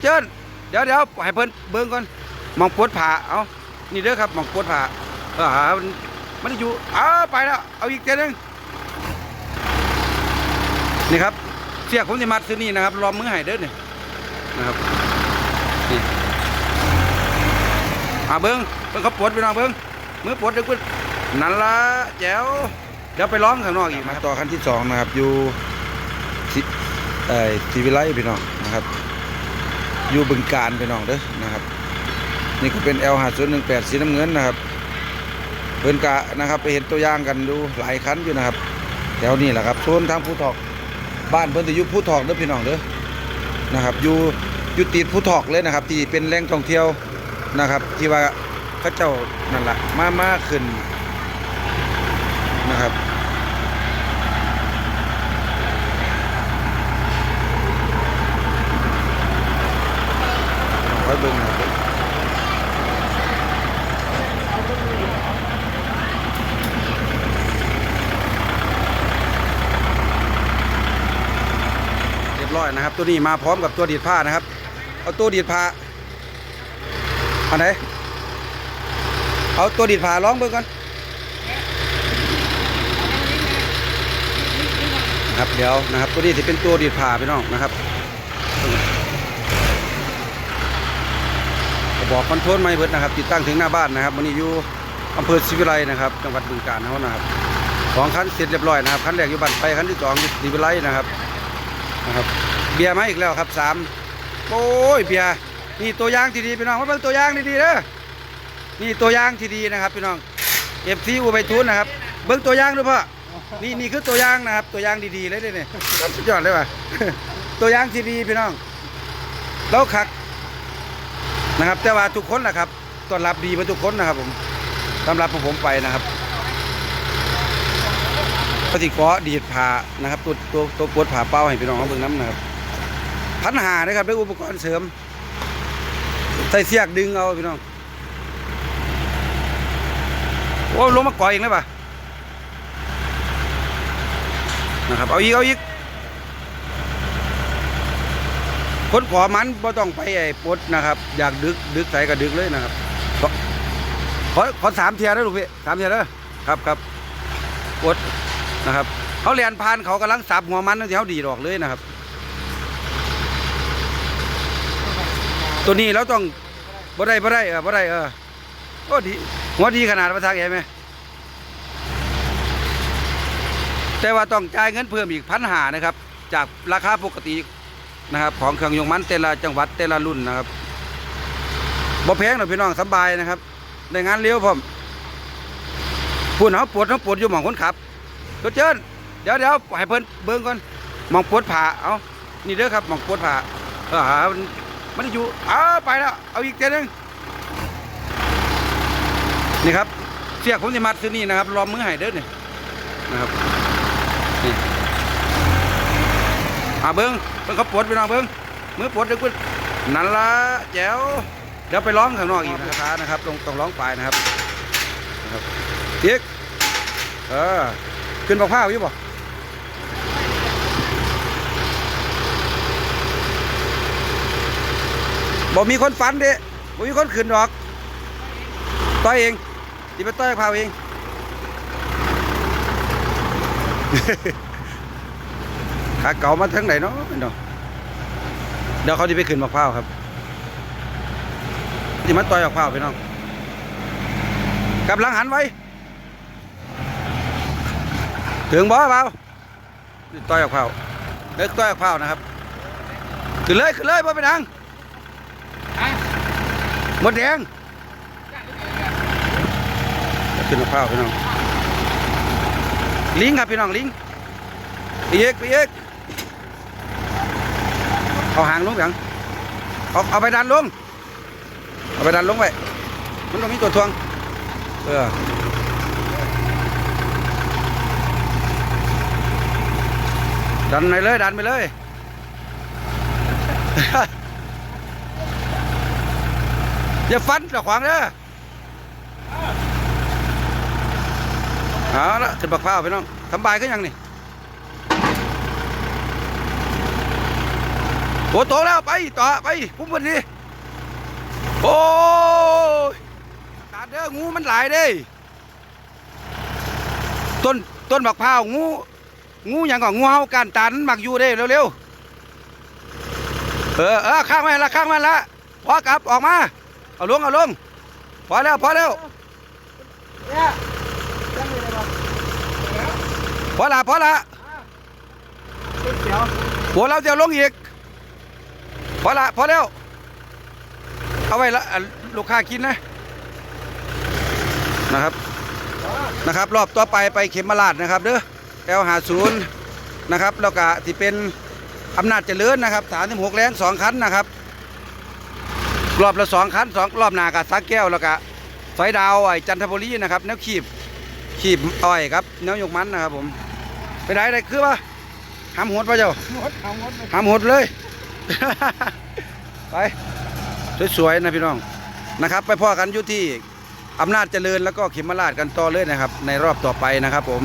เจิ้นเดี๋ยวเดี๋ยวให้เพิ่นเบิ่งก่อนมองปวดผ่าเอานี่เด้อครับมองปวดผ่าเออหามันมันอยู่อ้าไปแล้ว เอาอีกเจ้นึงนี่ครับเสียกผมจะมัดซื้อนี่นะครับรอมือให้เด้อเนี่ยนะครับนี่อาเบิ้งเบิ้งเขาปวดไปน้องเบิ้งมือปวดเด้อคุณนั่นละแจ๋วเดี๋ยวไปร้องข้างนอกอีกมาต่อขั้นที่สองนะครับอยู่ที่เอ่อทีวิไลพี่น้องนะครับ อยู่บึงการพี่น้องเด้อนะครับ นี่ก็เป็น L 5 0 1 8 สีน้ำเงินนะครับเพิ่นกะนะครับ ไปเห็นตัวอย่างกันดูหลายคันอยู่นะครับแถวนี้แหละครับโซนทางภูทอก บ้านเพิ่นจะอยู่ภูทอกเด้อพี่น้องเด้อนะครับอยู่อยู่ติดภูทอกเลยนะครับ ที่เป็นแหล่งท่องเที่ยวนะครับ ที่ว่าเขาเจ้านั่นแหละมามาขึ้นนะครับ คอย เบิ่งเรียบร้อยนะครับ ตัวนี้มาพร้อมกับตัวดีดผ้านะครับ เอาตัวดีดผ้าอันไหนเอาตัวดีดผ้าร้องเบิ่งก่อนครับเดี๋ยวนะครับ ตัวนี้จะเป็นตัวดีดผ้าพี่น้องนะครับ บอกคอนโทรลไม่เบิดนะครับ ติดตั้งถึงหน้าบ้านนะครับวันนี้อยู่อำเภอศิวิไลนะครับจังหวัดบึงกาฬเขานะครับสองคันเสร็จเรียบร้อยนะครับคันแรกอยู่บ้านไปคันที่สองอยู่ศิวิไลนะครับนะครับ เบียร์มาอีกแล้วครับสามโอ้ยเบียร์นี่ตัวย่างที่ดีพี่น้องมาเบิ่งตัวย่างดีๆเด้อนี่ตัวย่างที่ดีนะครับพี่น้องเอฟซีอูไปทุนนะครับ เบิ่งตัวย่างด้วยพ่อนี่นี่คือตัวย่างนะครับ ตัวย่างดีๆเลยเด้อเนี่ยสุดยอดเลยว่ะตัวย่างที่ดีพี่น้องแล้วขัก นะครับ แต่ว่าทุกคนนะครับต้อนรับดีมาทุกคนนะครับ ผมต้อนรับพวกผมไปนะครับปฏิกรดีดผ่านะครับ ตัวตัวตัวปวดผ่าเป้าให้พี่น้องเขาเบิ่งน้ำนะครับพันหานะครับด้วยอุปกรณ์เสริมใส่เสียกดึงเอาพี่น้องโอ้ลงมาก่อยเองเลยปะนะครับ เอาอีกเอาอีก คนขอมันบ่ต้องไปไอ้ปดนะครับ อยากดึกดึกใส่ก็ดึกเลยนะครับ ขอขอขอสามเทียนะลูกพี่สามเทียนะครับครับปดนะครับเขาเรียนพานเขากำลังสับหัวมันนั่นที่เขาดีดออกเลยนะครับ ตัวนี้เราต้องบ่ได้บ่ได้เออบ่ได้เออโอ้ดีหัวดีขนาดภาษาเห็นไหมแต่ว่าต้องจ่ายเงินเพิ่มอีกพันหานะครับ จากราคาปกติ นะครับ ของเครื่องยนต์มันแต่ละจังหวัดแต่ละรุ่นนะครับบ่แพงหรอกพี่น้องสบายนะครับได้งานเร็วพร้อมพูดเขาปวดเขาปวดอยู่หมองคนขับรถเจิ้นเดี๋ยวเดี๋ยวให้เพิ่นเบิ่งก่อนหมองปวดผ่าเอานี่เด้อครับหมองปวดผ่าเออหามันมันอยู่อ้าไปแล้วเอาอีกเจ้นึงนี่ครับเสียกผมจะมัดซื้อนี่นะครับรอมือให้เด้อเนี่ยนะครับนี่ อ่าเบิ้งเบิ้งเขาปวดไปน้องเบิ้งมือปวดเด็กนั่นละแจ๋วเดี๋ยวไปร้องข้างนอกอีกนะครับนะครับตรงต้องร้องปลายนะครับนะครับเด็กเออขึ้นบักผ้าวอยู่บ่บ่มีคนฝันเด้บ่มีคนขึ้นดอกต้อยเองที่ไปต้อยพาวเอง ขาเก่ามาทั้งไหนเนาะพี่น้องเดี๋ยวเขาจะไปขึ้นมะพร้าวครับที่มาต่อยมะพร้าวพี่น้องกำลังหันไว้ถึงบ่เปล่าต่อยมะพร้าวเลิกต่อยมะพร้าวนะครับขึ้นเลยขึ้นเลยบ่เป็นหยังหมดแดงขึ้นมะพร้าวพี่น้องลิงครับพี่น้องลิงไปอีกไปอีก เอาหางลงยังเอาเอาไปดันลง เอาไปดันลงไปมันต้องมีตัวทวง เออดันไปเลย ดันไปเลยอย่าฟันจะขวางเด้อเอาละขึ้นบักพร้าไปน้องทำบายขึ้นยังนี่ โอ้โตแล้วไปต่อไปพุ่มบนนี้โอ้ยตาดเด้องูมันหลายเด้ต้นต้นบักพร้าวงูงูหยังก็งูเห่ากันตาลมันมักอยู่เด้เร็วๆเออเออข้างไว้ละข้างไว้ละพอกลับออกมาเอาลงเอาลงพอแล้วพอแล้วเนี่ยยังมีอะไรบ้างพอละพอละเป็นเขียวหัวเราจะลงอีก พอละพอแล้ว เอาไว้ละอะลูกค้ากินนะนะครับนะครับ รอบต่อไปไปเข็มมาลาดนะครับเด้อแอลหาศูนย์นะครับแล้วก็ที่เป็นอำนาจเจริญนะครับสามสิบหกแรงสองคันนะครับ รอบละสองคันสองรอบหน้ากับสักแก้วแล้วก็ไฟดาวไอ้จันทบุรีนะครับแนวขีบขีบอ้อยครับแนวยกมันนะครับผมไปไหนได้คือว่าหามหดป่ะเจ้าหมดเอาหมดเลยหามหดเลย ไป สวยๆนะพี่น้องนะครับ ไปพ่อกันอยู่ที่อำนาจเจริญแล้วก็เขมราชกันต่อเลยนะครับ ในรอบต่อไปนะครับผม